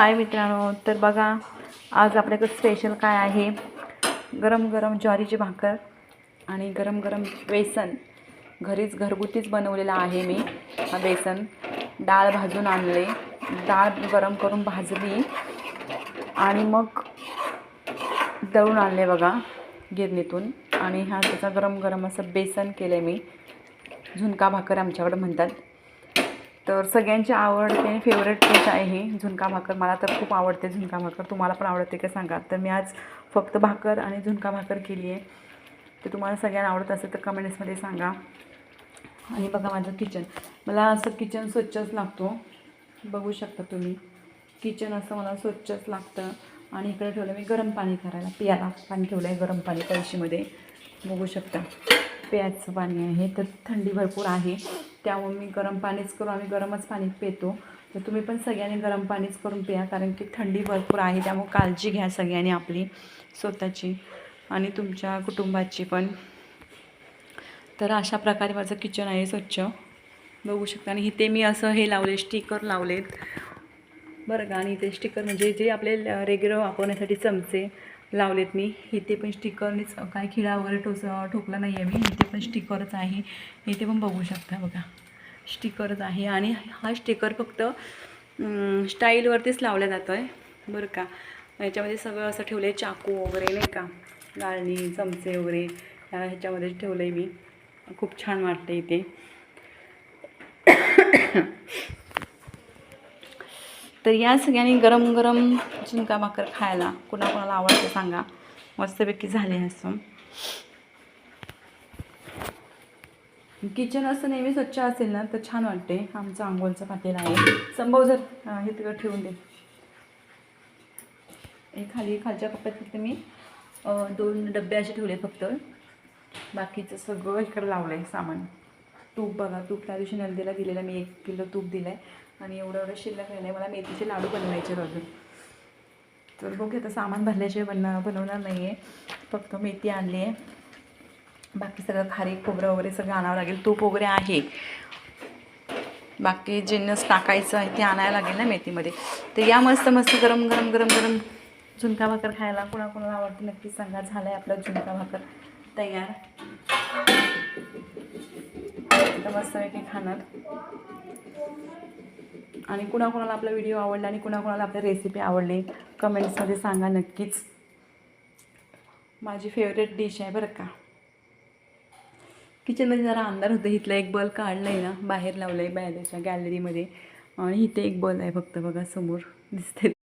हाय मित्रांनो तर बघा आज आपल्याकडे स्पेशल काय आहे? गरम गरम ज्वारीची भाकर आणि गरम गरम बेसन. घरीच घरगुतीच बनवलेलं आहे मी हा बेसन. डाळ भाजून आणले. डाळ गरम करून भाजली. आणि मग दळून आणले बघा गिरणीतून. आणि हा त्याचा गरम गरम असं बेसन केलं आहे मी. झुणका भाकर आमच्याकडे म्हणतात. तर सगळ्यांची आवडते फेवरेट डिश आहे ही झुणका भाकर. मला तर खूप आवडते झुणका भाकर. तुम्हाला पण आवडते का सांगा तर मी आज फक्त भाकर आणि झुणका भाकर केली आहे. ते तुम्हाला सगळ्यांना आवडत असेल तर कमेंट्समध्ये सांगा. आणि बघा माझं किचन मला असं किचन स्वच्छच लागतो. बघू शकता तुम्ही. किचन असं मला स्वच्छच लागतं. आणि इकडे ठेवलं मी गरम पाणी करायला. पियाला पाणी ठेवलं आहे गरम पाणी कळशीमध्ये. बघू शकता. प्यायचं पाणी आहे. तर थंडी भरपूर आहे. त्यामुळे मी गरम पाणीच करू आम्ही गरमच पाणी पितो. तर तुम्ही पण सगळ्यांनी गरम पाणीच करून पिया कारण की थंडी भरपूर आहे त्यामुळे काळजी घ्या सगळ्यांनी आपली स्वतःची आणि तुमच्या कुटुंबाची पण. तर अशा प्रकारे माझं किचन आहे स्वच्छ. बघू शकता आणि इथे मी असं हे लावले स्टिकर लावलेत. बरं का आणि इथे स्टिकर म्हणजे जे आपले रेग्युलर वापरण्यासाठी चमचे लावलेत मी. इथे पण स्टिकरनेच काय खिळा वगैरे टोच ठोकला नाही आहे मी. इथे पण स्टिकरच आहे. इथे पण बघू शकता बघा. स्टिकरच आहे आणि हा स्टिकर फक्त स्टाईलवरतीच लावला जातो आहे बरं का? याच्यामध्ये सगळं असं ठेवलं आहे चाकू वगैरे नाही का? गाळणी चमचे वगैरे ह्या ह्याच्यामध्ये ठेवलं आहे मी. खूप छान वाटतं इथे. तर या सगळ्यांनी गरम गरम झुणका भाकर खायला कुणाकुणाला आवडतं सांगा. मस्तपैकी झाले असं. किचन असं नेहमी स्वच्छ असेल ना तर छान वाटते. आमचं आंघोळचं पातेलं आहे. संभव जर हे तिकडं ठेवून दे. हे खाली खालच्या कप्प्यात फक्त मी दोन डबे असे ठेवले फक्त. बाकीचं सगळं इकडं लावलं आहे सामान. तूप बघा तूप त्या दिवशी नंदीला दिलेलं मी एक किलो तूप दिलं आहे आणि एवढं एवढं शिल्लक राहिलं आहे मला मेथीचे लाडू बनवायचे अजून. तर बघू आता सामान भरल्याशिवाय बन बनवणार नाही आहे फक्त मेथी आणली आहे बाकी सगळं खारीक खोबरं वगैरे सगळं आणावं लागेल. तूप वगैरे आहे. बाकी जिन्नस टाकायचं आहे ते आणायला लागेल ना मेथीमध्ये. तर या मस्त मस्त गरम गरम गरम गरम झुणका भाकर खायला. कोणाकोणाला आवडते नक्कीच सांगा. झालं आहे आपला झुणका भाकर तयार. तर मस्तपैकी खाणार. आणि कुणाकुणाला आपला व्हिडिओ आवडला आणि कुणाकुणाला आपली रेसिपी आवडली कमेंट्समध्ये सांगा नक्कीच. माझी फेवरेट डिश आहे बरं का. किचनमध्ये जरा अंधार होतं इथला एक बल्ब काढला आहे ना बाहेर लावलं आहे बाहेरच्या गॅलरीमध्ये आणि इथे एक बल्ब आहे फक्त बघा समोर दिसते